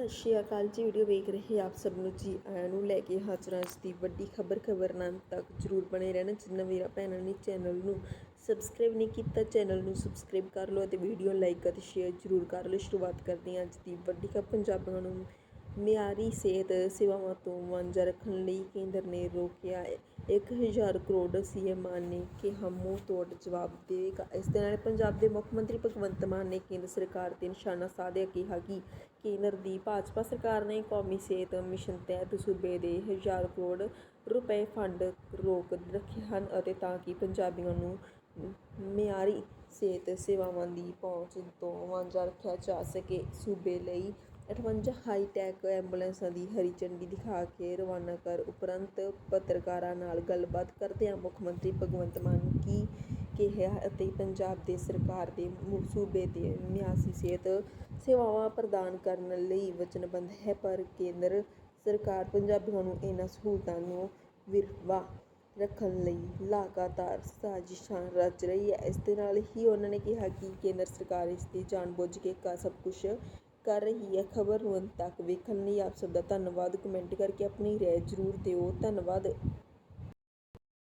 ਸਤਿ ਸ਼੍ਰੀ ਅਕਾਲ ਜੀ, ਵੀਡੀਓ ਵੇਖ ਰਹੇ ਆਪ ਸਭ ਨੂੰ ਜੀ। ਆਇਆਂ ਨੂੰ ਲੈ ਕੇ ਹਾਜ਼ਰ ਹਾਂ ਅੱਜ ਦੀ ਵੱਡੀ ਖਬਰ ਖਬਰ ਨਾਲ ਤੱਕ ਜਰੂਰ ਬਣੇ ਰਹਿਣਾ ਜਿੰਨਾ ਵੀਰਾ ਭੈਣਾਂ ਨੇ ਚੈਨਲ ਨੂੰ ਸਬਸਕ੍ਰਾਈਬ ਨਹੀਂ ਕੀਤਾ, ਚੈਨਲ ਨੂੰ ਸਬਸਕ੍ਰਾਈਬ ਕਰ ਲਓ ਅਤੇ ਵੀਡੀਓ ਲਾਈਕ ਅਤੇ ਸ਼ੇਅਰ ਜਰੂਰ ਕਰ ਲਓ। ਸ਼ੁਰੂਆਤ ਕਰਦੇ ਹਾਂ ਅੱਜ ਦੀ ਵੱਡੀ ਖਬਰ ਪੰਜਾਬੀਆਂ ਨੂੰ। ਮਿਆਰੀ ਸਿਹਤ ਸੇਵਾਵਾਂ ਤੋਂ ਵਾਂਝਾ ਰੱਖਣ ਲਈ ਕੇਂਦਰ ਨੇ ਰੋਕਿਆ ਇੱਕ ਹਜ਼ਾਰ ਕਰੋੜ ਸੀਐਮ ਮਾਨ ਨੇ ਕਿਹਾ ਮੂੰਹ ਤੋੜ ਜਵਾਬ ਦੇਵੇਗਾ। ਇਸ ਦੇ ਨਾਲ ਪੰਜਾਬ ਦੇ ਮੁੱਖ ਮੰਤਰੀ ਭਗਵੰਤ ਮਾਨ ਨੇ ਕੇਂਦਰ ਸਰਕਾਰ ਤੇ ਨਿਸ਼ਾਨਾ ਸਾਧਿਆ ਕਿਹਾ ਕਿ ਕੇਂਦਰ ਦੀ ਭਾਜਪਾ ਸਰਕਾਰ ਨੇ ਕੌਮੀ ਸਿਹਤ ਮਿਸ਼ਨ ਤਹਿਤ ਸੂਬੇ ਦੇ ਹਜ਼ਾਰ ਕਰੋੜ ਰੁਪਏ ਫੰਡ ਰੋਕ ਰੱਖੇ ਹਨ ਅਤੇ ਤਾਂ ਕਿ ਪੰਜਾਬੀਆਂ ਨੂੰ ਮਿਆਰੀ ਸਿਹਤ ਸੇਵਾਵਾਂ ਦੀ ਪਹੁੰਚ ਤੋਂ ਵਾਂਝਾ ਰੱਖਿਆ ਜਾ ਸਕੇ। ਸੂਬੇ ਲਈ 58 ਹਾਈ ਟੈਕ ਐਂਬੂਲੈਂਸਾਂ ਦੀ ਹਰੀ ਝੰਡੀ ਦਿਖਾ ਕੇ ਰਵਾਨਾ ਕਰ ਉਪਰੰਤ ਪੱਤਰਕਾਰਾਂ ਨਾਲ ਗੱਲਬਾਤ ਕਰਦਿਆਂ ਮੁੱਖ ਮੰਤਰੀ ਭਗਵੰਤ ਮਾਨ ਕੀ ਕਿਹਾ ਅਤੇ ਪੰਜਾਬ ਦੇ ਸਰਕਾਰ ਦੇ ਮੁ- ਸੂਬੇ ਦੇ ਮਿਆਸੀ ਸਿਹਤ ਸੇਵਾਵਾਂ ਪ੍ਰਦਾਨ ਕਰਨ ਲਈ ਵਚਨਬੱਧ ਹੈ, ਪਰ ਕੇਂਦਰ ਸਰਕਾਰ ਪੰਜਾਬੀਆਂ ਨੂੰ ਇਹਨਾਂ ਸਹੂਲਤਾਂ ਨੂੰ ਵਿਰਵਾ ਰੱਖਣ ਲਈ ਲਗਾਤਾਰ ਸਾਜ਼ਿਸ਼ਾਂ ਰਚ ਰਹੀ ਹੈ। ਇਸ ਦੇ ਨਾਲ ਹੀ ਉਹਨਾਂ ਨੇ ਕਿਹਾ ਕਿ ਕੇਂਦਰ ਸਰਕਾਰ ਇਸ ਦੀ ਜਾਣਬੁੱਝ ਕੇ ਸਭ ਕੁਝ ਕਰ ਰਹੀ ਹੈ ਖਬਰ ਨੂੰ ਅੰਤ ਤੱਕ ਵੇਖਣ ਲਈ ਆਪ ਸਭ ਦਾ ਧੰਨਵਾਦ। ਕਮੈਂਟ ਕਰਕੇ ਆਪਣੀ ਰਾਏ ਜ਼ਰੂਰ ਦਿਓ। ਧੰਨਵਾਦ।